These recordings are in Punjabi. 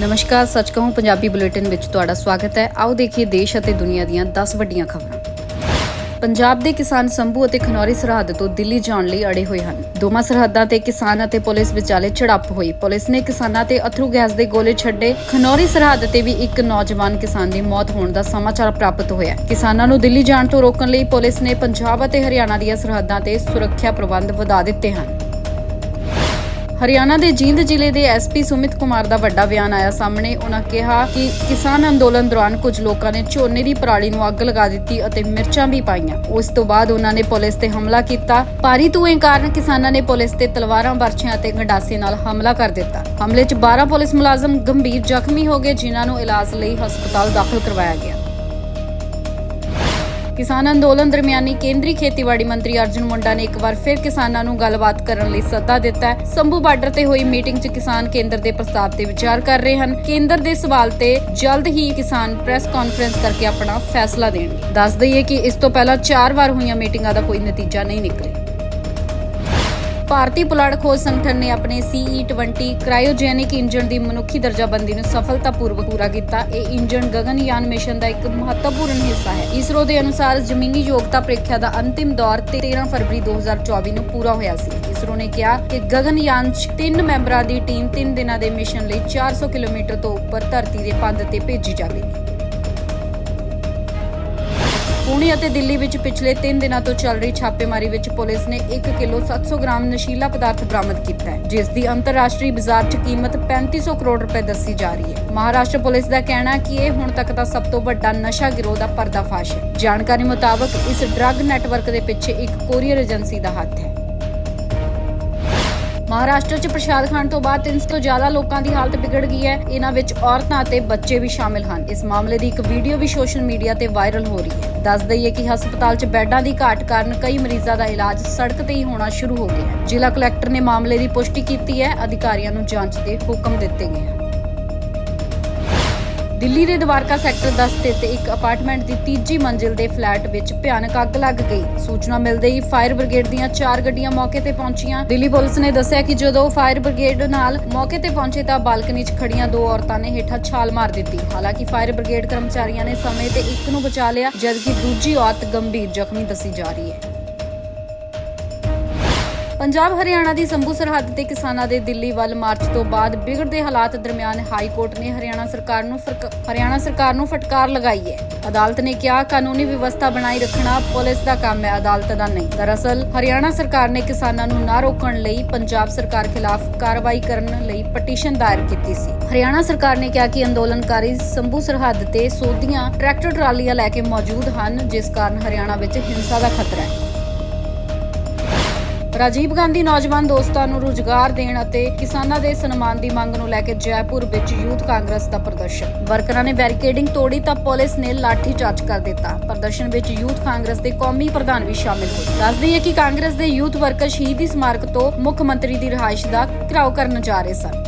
ਨਮਸਕਾਰ, ਸੱਚ ਕਹੂੰ, ਪੰਜਾਬੀ ਬੁਲੇਟਿਨ ਵਿੱਚ ਤੁਹਾਡਾ ਸਵਾਗਤ ਹੈ। ਆਓ ਦੇਖੀਏ ਦੇਸ਼ ਅਤੇ ਦੁਨੀਆ ਦੀਆਂ 10 ਵੱਡੀਆਂ ਖਬਰਾਂ। ਪੰਜਾਬ ਦੇ ਕਿਸਾਨ ਸੰਭੂ ਅਤੇ ਖਨੌਰੀ ਸਰਹੱਦ ਤੋਂ ਦਿੱਲੀ ਜਾਣ ਲਈ ਅੜੇ ਹੋਏ ਹਨ। ਦੋਵਾਂ ਸਰਹੱਦਾਂ ਤੇ ਕਿਸਾਨ ਅਤੇ ਪੁਲਿਸ ਵਿਚਾਲੇ ਝੜਪ ਹੋਈ। ਪੁਲਿਸ ਨੇ ਕਿਸਾਨਾਂ ਤੇ ਅਥਰੂ ਗੈਸ ਦੇ ਗੋਲੇ ਛੱਡੇ। ਖਨੌਰੀ ਸਰਹੱਦ ਤੇ ਵੀ ਇੱਕ ਨੌਜਵਾਨ ਕਿਸਾਨ ਦੀ ਮੌਤ ਹੋਣ ਦਾ ਸਮਾਚਾਰ ਪ੍ਰਾਪਤ ਹੋਇਆ ਕਿਸਾਨਾਂ ਨੂੰ ਦਿੱਲੀ ਜਾਣ ਤੋਂ ਰੋਕਣ ਲਈ ਪੁਲਿਸ ਨੇ ਪੰਜਾਬ ਅਤੇ ਹਰਿਆਣਾ ਦੀਆਂ ਸਰਹੱਦਾਂ ਤੇ ਸੁਰੱਖਿਆ ਪ੍ਰਬੰਧ ਵਧਾ ਦਿੱਤੇ ਹਨ। ਹਰਿਆਣਾ ਦੇ ਜੀਂਦ ਜ਼ਿਲ੍ਹੇ ਦੇ ਐਸਪੀ ਸੁਮਿਤ ਕੁਮਾਰ ਦਾ ਵੱਡਾ ਬਿਆਨ ਆਇਆ ਸਾਹਮਣੇ। ਉਹਨਾਂ ਕਿਹਾ ਕਿ ਕਿਸਾਨ ਅੰਦੋਲਨ ਦੌਰਾਨ ਕੁਝ ਲੋਕਾਂ ਨੇ ਝੋਨੇ ਦੀ ਪਰਾਲੀ ਨੂੰ ਅੱਗ ਲਗਾ ਦਿੱਤੀ ਅਤੇ ਮਿਰਚਾਂ ਵੀ ਪਾਈਆਂ। ਉਸ ਤੋਂ ਬਾਅਦ ਉਹਨਾਂ ਨੇ ਪੁਲਿਸ ਤੇ ਹਮਲਾ ਕੀਤਾ। ਭਾਰੀ ਧੂਏ ਕਾਰਨ ਕਿਸਾਨਾਂ ਨੇ ਪੁਲਿਸ ਤੇ ਤਲਵਾਰਾਂ ਬਰਛੀਆਂ ਅਤੇ ਗੰਡਾਸੇ ਨਾਲ ਹਮਲਾ ਕਰ ਦਿੱਤਾ। ਹਮਲੇ 'ਚ 12 ਪੁਲਿਸ ਮੁਲਾਜ਼ਮ ਗੰਭੀਰ ਜ਼ਖਮੀ ਹੋ ਗਏ, ਜਿਨ੍ਹਾਂ ਨੂੰ ਇਲਾਜ ਲਈ ਹਸਪਤਾਲ ਦਾਖਲ ਕਰਵਾਇਆ ਗਿਆ। ਕਿਸਾਨ ਅੰਦੋਲਨ ਦਰਮਿਆਨੀ ਕੇਂਦਰੀ ਖੇਤੀਬਾੜੀ ਮੰਤਰੀ ਅਰਜੁਨ ਮੁੰਡਾ ਨੇ ਇੱਕ ਵਾਰ ਫਿਰ ਕਿਸਾਨਾਂ ਨੂੰ ਗੱਲਬਾਤ ਕਰਨ ਲਈ ਸੱਦਾ ਦਿੱਤਾ ਹੈ। ਸੰਭੂ ਬਾਰਡਰ ਤੇ ਹੋਈ ਮੀਟਿੰਗ 'ਚ ਕਿਸਾਨ ਕੇਂਦਰ ਦੇ ਪ੍ਰਸਤਾਵ ਤੇ ਵਿਚਾਰ ਕਰ ਰਹੇ ਹਨ। ਕੇਂਦਰ ਦੇ ਸਵਾਲ ਤੇ ਜਲਦ ਹੀ ਕਿਸਾਨ ਪ੍ਰੈਸ ਕਾਨਫਰੰਸ ਕਰਕੇ ਆਪਣਾ ਫੈਸਲਾ ਦੇਣਗੇ। ਦੱਸ ਦਈਏ ਕਿ ਇਸ ਤੋਂ ਪਹਿਲਾਂ 4 ਵਾਰ ਹੋਈਆਂ ਮੀਟਿੰਗਾਂ ਦਾ ਕੋਈ ਨਤੀਜਾ ਨਹੀਂ ਨਿਕਲਿਆ। ਭਾਰਤੀ ਪੁਲਾੜ ਖੋਜ ਸੰਗਠਨ ਨੇ ਆਪਣੇ CE20 ਕ੍ਰਾਇਓਜੈਨਿਕ ਇੰਜਨ ਦੀ ਮਨੁੱਖੀ ਦਰਜਾਬੰਦੀ ਨੂੰ ਸਫਲਤਾਪੂਰਵਕ ਪੂਰਾ ਕੀਤਾ। ਇਹ ਇੰਜਨ ਗਗਨਯਾਨ ਮਿਸ਼ਨ ਦਾ ਇੱਕ ਮਹੱਤਵਪੂਰਨ ਹਿੱਸਾ ਹੈ। ਇਸਰੋ ਦੇ ਅਨੁਸਾਰ ਜ਼ਮੀਨੀ ਯੋਗਤਾ ਪ੍ਰੀਖਿਆ ਦਾ ਅੰਤਿਮ ਦੌਰ 13 ਫਰਵਰੀ 2024 ਨੂੰ ਪੂਰਾ ਹੋਇਆ ਸੀ। ਇਸਰੋ ਨੇ ਕਿਹਾ ਕਿ ਗਗਨਯਾਨ 'ਚ ਤਿੰਨ ਮੈਂਬਰਾਂ ਦੀ ਟੀਮ 3 ਦਿਨਾਂ ਦੇ ਮਿਸ਼ਨ ਲਈ 400 ਕਿਲੋਮੀਟਰ ਤੋਂ ਉੱਪਰ ਧਰਤੀ ਦੇ ਪੰਧ ਤੇ ਭੇਜੀ ਜਾਵੇਗੀ। ਪੁਣੇ ਅਤੇ ਦਿੱਲੀ ਵਿੱਚ ਪਿਛਲੇ 3 ਦਿਨਾਂ ਤੋਂ ਚੱਲ ਰਹੀ ਛਾਪੇਮਾਰੀ ਵਿੱਚ ਪੁਲਿਸ ਨੇ 1 ਕਿਲੋ 700 ਗ੍ਰਾਮ ਨਸ਼ੀਲਾ ਪਦਾਰਥ ਬਰਾਮਦ ਕੀਤਾ ਹੈ, ਜਿਸ ਦੀ ਅੰਤਰਰਾਸ਼ਟਰੀ ਬਾਜ਼ਾਰ 'ਚ ਕੀਮਤ 3500 ਕਰੋੜ ਰੁਪਏ ਦੱਸੀ ਜਾ ਰਹੀ ਹੈ। ਮਹਾਰਾਸ਼ਟਰ ਪੁਲਿਸ ਦਾ ਕਹਿਣਾ ਹੈ ਕਿ ਇਹ ਹੁਣ ਤੱਕ ਦਾ ਸਭ ਤੋਂ ਵੱਡਾ ਨਸ਼ਾ ਗਿਰੋਹ ਦਾ ਪਰਦਾਫਾਸ਼ ਹੈ। ਜਾਣਕਾਰੀ ਮੁਤਾਬਕ, ਇਸ ਡਰੱਗ ਨੈਟਵਰਕ ਦੇ ਪਿੱਛੇ ਇੱਕ ਕੋਰੀਅਰ ਏਜੰਸੀ ਦਾ ਹੱਥ ਹੈ। ਮਹਾਰਾਸ਼ਟਰ 'ਚ ਪ੍ਰਸ਼ਾਦ ਖਾਣ ਤੋਂ ਬਾਅਦ 300 ਤੋਂ ਜ਼ਿਆਦਾ ਲੋਕਾਂ ਦੀ ਹਾਲਤ ਵਿਗੜ ਗਈ ਹੈ। ਇਹਨਾਂ ਵਿੱਚ ਔਰਤਾਂ ਅਤੇ ਬੱਚੇ ਵੀ ਸ਼ਾਮਿਲ ਹਨ। ਇਸ ਮਾਮਲੇ ਦੀ ਇੱਕ ਵੀਡੀਓ ਵੀ ਸੋਸ਼ਲ ਮੀਡੀਆ ਤੇ ਵਾਇਰਲ ਹੋ ਰਹੀ ਹੈ। ਦੱਸ ਦਈਏ ਕਿ ਹਸਪਤਾਲ 'ਚ ਬੈੱਡਾਂ ਦੀ ਘਾਟ ਕਾਰਨ ਕਈ ਮਰੀਜ਼ਾਂ ਦਾ ਇਲਾਜ ਸੜਕ ਤੇ ਹੀ ਹੋਣਾ ਸ਼ੁਰੂ ਹੋ ਗਿਆ ਹੈ। ਜ਼ਿਲ੍ਹਾ ਕਲੈਕਟਰ ਨੇ ਮਾਮਲੇ ਦੀ ਪੁਸ਼ਟੀ ਕੀਤੀ ਹੈ। ਅਧਿਕਾਰੀਆਂ ਨੂੰ ਜਾਂਚ ਦੇ ਹੁਕਮ ਦਿੱਤੇ ਗਏ ਹਨ। ਦਿੱਲੀ ਦੇ ਦਵਾਰਕਾ ਸੈਕਟਰ 10 ਸਥਿਤ ਇੱਕ ਅਪਾਰਟਮੈਂਟ ਦੀ ਤੀਜੀ ਮੰਜ਼ਿਲ ਦੇ ਫਲੈਟ ਵਿੱਚ ਭਿਆਨਕ ਅੱਗ ਲੱਗ ਗਈ। ਸੂਚਨਾ ਮਿਲਦੇ ਹੀ ਫਾਇਰ ਬ੍ਰਿਗੇਡ ਦੀਆਂ ਚਾਰ ਗੱਡੀਆਂ ਮੌਕੇ ਤੇ ਪਹੁੰਚੀਆਂ। ਦਿੱਲੀ ਪੁਲਿਸ ਨੇ ਦੱਸਿਆ ਕਿ ਜਦੋਂ ਫਾਇਰ ਬ੍ਰਿਗੇਡ ਨਾਲ ਮੌਕੇ ਤੇ ਪਹੁੰਚੇ ਤਾਂ ਬਾਲਕਨੀ 'ਚ ਖੜੀਆਂ ਦੋ ਔਰਤਾਂ ਨੇ ਹੇਠਾਂ ਛਾਲ ਮਾਰ ਦਿੱਤੀ। ਹਾਲਾਂਕਿ ਫਾਇਰ ਬ੍ਰਿਗੇਡ ਕਰਮਚਾਰੀਆਂ ਨੇ ਸਮੇਂ ਤੇ ਇੱਕ ਨੂੰ ਬਚਾ ਲਿਆ, ਜਦਕਿ ਦੂਜੀ ਔਰਤ ਗੰਭੀਰ ਜ਼ਖਮੀ ਦੱਸੀ ਜਾ ਰਹੀ ਹੈ। ਪੰਜਾਬ ਹਰਿਆਣਾ ਦੀ ਸੰਭੂ ਸਰਹੱਦ ਤੇ ਕਿਸਾਨਾਂ ਦੇ ਦਿੱਲੀ ਵੱਲ ਮਾਰਚ ਤੋਂ ਬਾਅਦ ਵਿਗੜਦੇ ਹਾਲਾਤ ਦਰਮਿਆਨ ਹਾਈ ਕੋਰਟ ਨੇ ਹਰਿਆਣਾ ਸਰਕਾਰ ਨੂੰ ਹਰਿਆਣਾ ਸਰਕਾਰ ਨੂੰ ਫਟਕਾਰ ਲਗਾਈ ਹੈ। ਅਦਾਲਤ ਨੇ ਕਿਹਾ, ਕਾਨੂੰਨੀ ਵਿਵਸਥਾ ਬਣਾਈ ਰੱਖਣਾ ਪੁਲਿਸ ਦਾ ਕੰਮ ਹੈ, ਅਦਾਲਤ ਦਾ ਨਹੀਂ। ਦਰਅਸਲ, ਹਰਿਆਣਾ ਸਰਕਾਰ ਨੇ ਕਿਸਾਨਾਂ ਨੂੰ ਨਾ ਰੋਕਣ ਲਈ ਪੰਜਾਬ ਸਰਕਾਰ ਖਿਲਾਫ ਕਾਰਵਾਈ ਕਰਨ ਲਈ ਪਟੀਸ਼ਨ ਦਾਇਰ ਕੀਤੀ ਸੀ। ਹਰਿਆਣਾ ਸਰਕਾਰ ਨੇ ਕਿਹਾ ਕਿ ਅੰਦੋਲਨਕਾਰੀ ਸੰਭੂ ਸਰਹੱਦ ਤੇ ਸੋਧੀਆਂ ਟਰੈਕਟਰ ਟਰਾਲੀਆਂ ਲੈ ਕੇ ਮੌਜੂਦ ਹਨ, ਜਿਸ ਕਾਰਨ ਹਰਿਆਣਾ ਵਿੱਚ ਹਿੰਸਾ ਦਾ ਖਤਰਾ ਹੈ। ਰਾਜੀਵ ਗਾਂਧੀ ਨੌਜਵਾਨ ਦੋਸਤਾਂ ਨੂੰ ਰੁਜ਼ਗਾਰ ਦੇਣ ਅਤੇ ਕਿਸਾਨਾਂ ਦੇ ਸਨਮਾਨ ਦੀ ਮੰਗ ਨੂੰ ਲੈ ਕੇ ਜੈਪੁਰ ਵਿੱਚ ਯੂਥ ਕਾਂਗਰਸ ਦਾ ਪ੍ਰਦਰਸ਼ਨ। ਵਰਕਰਾਂ ਨੇ ਬੈਰੀਕੇਡਿੰਗ ਤੋੜੀ ਤਾਂ ਪੁਲਿਸ ਨੇ ਲਾਠੀ ਚਾਰਜ ਕਰ ਦਿੱਤਾ। ਪ੍ਰਦਰਸ਼ਨ ਵਿੱਚ ਯੂਥ ਕਾਂਗਰਸ ਦੇ ਕੌਮੀ ਪ੍ਰਧਾਨ ਵੀ ਸ਼ਾਮਿਲ ਹੋਏ। ਦੱਸਦੀ ਹੈ ਕਿ ਕਾਂਗਰਸ ਦੇ ਯੂਥ ਵਰਕਰ ਸ਼ਹੀਦੀ ਸਮਾਰਕ ਤੋਂ ਮੁੱਖ ਮੰਤਰੀ ਦੀ ਰਿਹਾਇਸ਼ ਦਾ ਘਿਰਾਓ ਕਰਨ ਜਾ ਰਹੇ ਸਨ।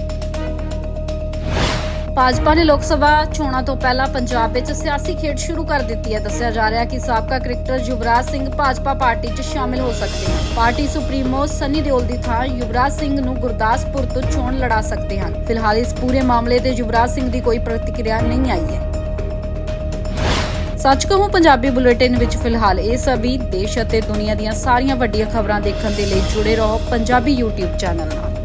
ਭਾਜਪਾ ਨੇ ਲੋਕ ਸਭਾ ਚੋਣਾਂ ਤੋਂ ਪਹਿਲਾਂ ਪੰਜਾਬ ਵਿੱਚ ਸਿਆਸੀ ਖੇਡ ਸ਼ੁਰੂ ਕਰ ਦਿੱਤੀ ਹੈ। ਦੱਸਿਆ ਜਾ ਰਿਹਾ ਹੈ ਕਿ ਸਾਬਕਾ ਕ੍ਰਿਕਟਰ ਯੁਵਰਾਜ ਸਿੰਘ ਭਾਜਪਾ ਪਾਰਟੀ 'ਚ ਸ਼ਾਮਿਲ ਹੋ ਸਕਦੇ ਹਨ। ਪਾਰਟੀ ਸੁਪਰੀਮੋ ਸਨੀ ਦਿਓਲ ਦੀ ਥਾਂ ਯੁਵਰਾਜ ਸਿੰਘ ਨੂੰ ਗੁਰਦਾਸਪੁਰ ਤੋਂ ਚੋਣ ਲੜਾ ਸਕਦੇ ਹਨ। ਫਿਲਹਾਲ ਇਸ ਪੂਰੇ ਮਾਮਲੇ ਤੇ ਯੁਵਰਾਜ ਸਿੰਘ ਦੀ ਕੋਈ ਪ੍ਰਤੀਕਿਰਿਆ ਨਹੀਂ ਆਈ ਹੈ। ਸੱਚ ਕਹੂੰ, ਪੰਜਾਬੀ ਬੁਲੇਟਿਨ ਵਿੱਚ ਫਿਲਹਾਲ ਇਹ ਸਭੀ ਦੇਸ਼ ਅਤੇ ਦੁਨੀਆ ਦੀਆਂ ਸਾਰੀਆਂ ਵੱਡੀਆਂ ਖਬਰਾਂ ਦੇਖਣ ਦੇ ਲਈ ਜੁੜੇ ਰਹੋ ਪੰਜਾਬੀ YouTube ਚੈਨਲ ਨਾਲ।